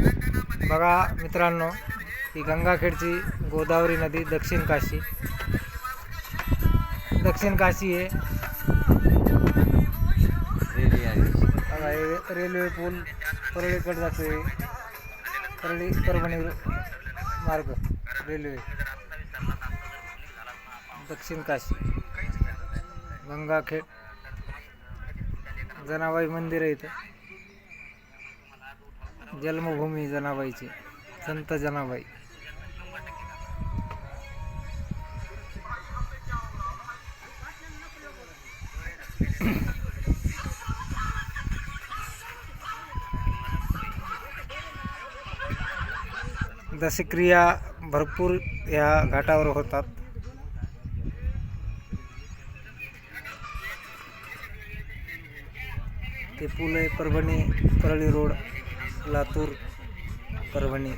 बघा मित्रांनो ही गंगाखेडची गोदावरी नदी दक्षिण काशी. दक्षिण काशी आहे बघा हे रेल्वे पूल परळीकडे आहे परळी परभणी मार्ग रेल्वे. दक्षिण काशी. गंगाखेड जनाबाई मंदिर आहे इथं. जन्मभूमी जनाबाईची संत जनाबाई. दशक्रिया भरपूर या घाटावर होतात. ते पुल आहे परभणी परळी रोड लातूर परभणी.